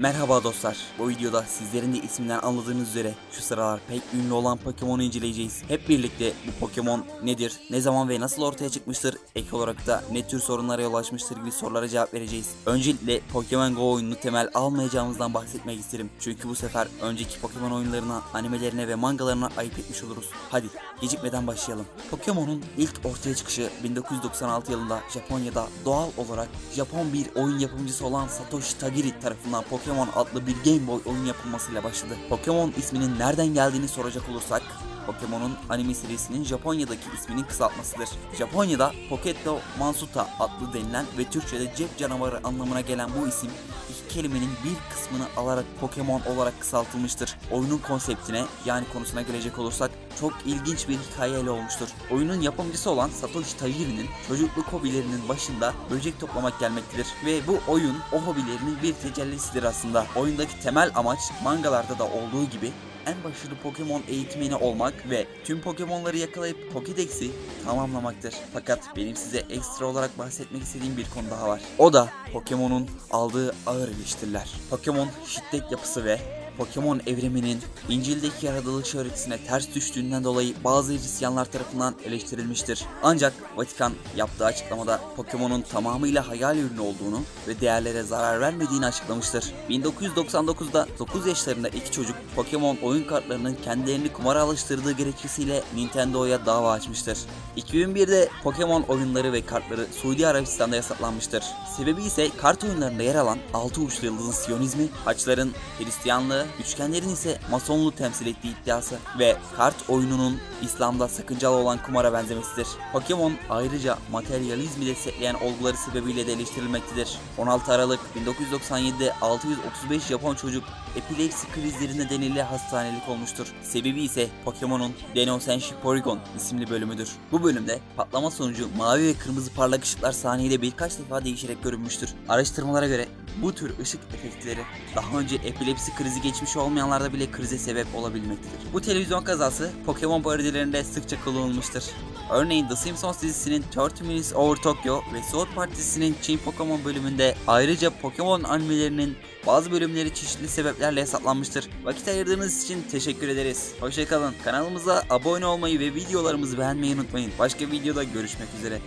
Merhaba dostlar. Bu videoda sizlerin de isminden anladığınız üzere şu sıralar pek ünlü olan Pokemon'u inceleyeceğiz. Hep birlikte bu Pokemon nedir, ne zaman ve nasıl ortaya çıkmıştır, ek olarak da ne tür sorunlara yol açmıştır gibi sorulara cevap vereceğiz. Öncelikle Pokemon Go oyununu temel almayacağımızdan bahsetmek isterim. Çünkü bu sefer önceki Pokemon oyunlarına, animelerine ve mangalarına ayıp etmiş oluruz. Hadi gecikmeden başlayalım. Pokemon'un ilk ortaya çıkışı 1996 yılında Japonya'da doğal olarak Japon bir oyun yapımcısı olan Satoshi Tajiri tarafından Pokemon adlı bir Game Boy oyun yapılmasıyla başladı. Pokemon isminin nereden geldiğini soracak olursak Pokemon'un anime serisinin Japonya'daki isminin kısaltmasıdır. Japonya'da Poketto Mansuta adlı denilen ve Türkçe'de cep canavarı anlamına gelen bu isim iki kelimenin bir kısmını alarak Pokemon olarak kısaltılmıştır. Oyunun konseptine yani konusuna gelecek olursak çok ilginç bir hikayeyle olmuştur. Oyunun yapımcısı olan Satoshi Tajiri'nin çocukluk hobilerinin başında böcek toplamak gelmektedir ve bu oyun o hobilerinin bir tecellisidir aslında. Oyundaki temel amaç mangalarda da olduğu gibi en başarılı Pokemon eğitmeni olmak ve tüm Pokemon'ları yakalayıp Pokédex'i tamamlamaktır. Fakat benim size ekstra olarak bahsetmek istediğim bir konu daha var. O da Pokemon'un aldığı ağır eleştiriler. Pokemon şiddet yapısı ve Pokemon evriminin İncil'deki yaratılış öğretisine ters düştüğünden dolayı bazı Hristiyanlar tarafından eleştirilmiştir. Ancak Vatikan yaptığı açıklamada Pokemon'un tamamıyla hayal ürünü olduğunu ve değerlere zarar vermediğini açıklamıştır. 1999'da 9 yaşlarında iki çocuk Pokemon oyun kartlarının kendilerini kumara alıştırdığı gerekçesiyle Nintendo'ya dava açmıştır. 2001'de Pokemon oyunları ve kartları Suudi Arabistan'da yasaklanmıştır. Sebebi ise kart oyunlarında yer alan 6 uçlu yıldızın Siyonizmi, haçların Hristiyanlığı, üçgenlerin ise Masonluğu temsil ettiği iddiası ve kart oyununun İslam'da sakıncalı olan kumara benzemesidir. Pokemon ayrıca materyalizmi destekleyen olguları sebebiyle de eleştirilmektedir. 16 Aralık 1997'de 635 Japon çocuk epilepsi krizleri nedeniyle hastanelik olmuştur. Sebebi ise Pokemon'un Deno Senshi Porygon isimli bölümüdür. Bu bölümde patlama sonucu mavi ve kırmızı parlak ışıklar saniyede birkaç defa değişerek görünmüştür. Araştırmalara göre bu tür ışık efektleri daha önce epilepsi krizi geçmiş olmayanlarda bile krize sebep olabilmektedir. Bu televizyon kazası Pokemon parodilerinde sıkça kullanılmıştır. Örneğin The Simpsons dizisinin 30 Minutes Over Tokyo ve South Park dizisinin Çin Pokemon bölümünde ayrıca Pokemon animelerinin bazı bölümleri çeşitli sebeplerle yasaklanmıştır. Vakit ayırdığınız için teşekkür ederiz. Hoşçakalın. Kanalımıza abone olmayı ve videolarımızı beğenmeyi unutmayın. Başka videoda görüşmek üzere.